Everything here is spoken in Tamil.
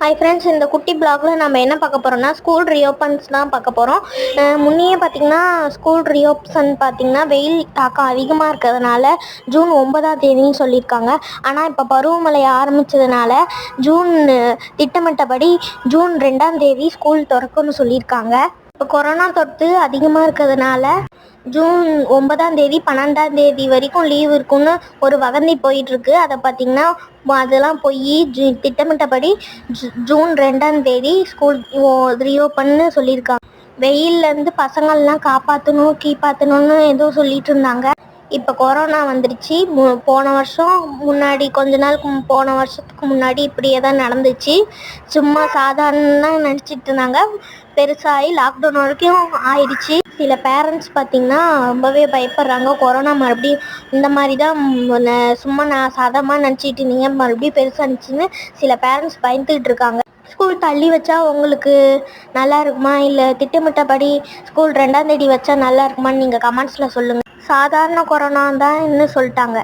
ஹாய் ஃப்ரெண்ட்ஸ் இந்த குட்டி பிளாக்ல நம்ம என்ன பார்க்க போகிறோம்னா ஸ்கூல் ரீஓப்பன்ஸ் தான் பார்க்க போகிறோம் முன்னையே பார்த்தீங்கன்னா ஸ்கூல் ரீஓப்சன் பார்த்தீங்கன்னா வெயில் தாக்கம் அதிகமாக இருக்கிறதுனால ஜூன் ஒன்பதாம் தேதின்னு சொல்லியிருக்காங்க. ஆனால் இப்போ பருவமழை ஆரம்பித்ததுனால ஜூன் திட்டமிட்டபடி ஜூன் ரெண்டாம் தேதி ஸ்கூல் திறக்கும்னு சொல்லியிருக்காங்க. இப்போ கொரோனா தொற்று அதிகமாக இருக்கிறதுனால ஜூன் ஒன்பதாம் தேதி பன்னெண்டாம் தேதி வரைக்கும் லீவ் இருக்குன்னு ஒரு வதந்தி போயிட்டுருக்கு. அதை பார்த்திங்கன்னா அதெல்லாம் போய் ஜூ திட்டமிட்டபடி ஜூ ஜூன் ரெண்டாம் தேதி ஸ்கூல் ரீஓப்பன்னு சொல்லியிருக்காங்க. வெயில்லேருந்து பசங்கள்லாம் காப்பாற்றணும் கீப்பாற்றணும்னு ஏதோ சொல்லிட்டு இருந்தாங்க. இப்போ கொரோனா வந்துடுச்சு மு போன வருஷம் முன்னாடி கொஞ்ச நாளுக்கு போன வருஷத்துக்கு முன்னாடி இப்படியே தான் நடந்துச்சு. சும்மா சாதாரண நினச்சிட்டு இருந்தாங்க. பெருசாகி லாக்டவுன் வரைக்கும் ஆயிடுச்சு. சில பேரண்ட்ஸ் பார்த்திங்கன்னா ரொம்பவே பயப்படுறாங்க. கொரோனா மறுபடியும் இந்த மாதிரி தான் சும்மா நான் சாதாரணமாக நினச்சிட்டு இருந்தீங்க. மறுபடியும் பெருசாக இருந்துச்சுன்னு சில பேரண்ட்ஸ் பயந்துக்கிட்டு இருக்காங்க. ஸ்கூல் தள்ளி வச்சா உங்களுக்கு நல்லா இருக்குமா? இல்லை திட்டமிட்டபடி ஸ்கூல் ரெண்டாம் தேதி வச்சா நல்லா இருக்குமான்னு நீங்கள் கமெண்ட்ஸில் சொல்லுங்கள் சாதாரண கொரோனா தான் சொல்லிட்டாங்க.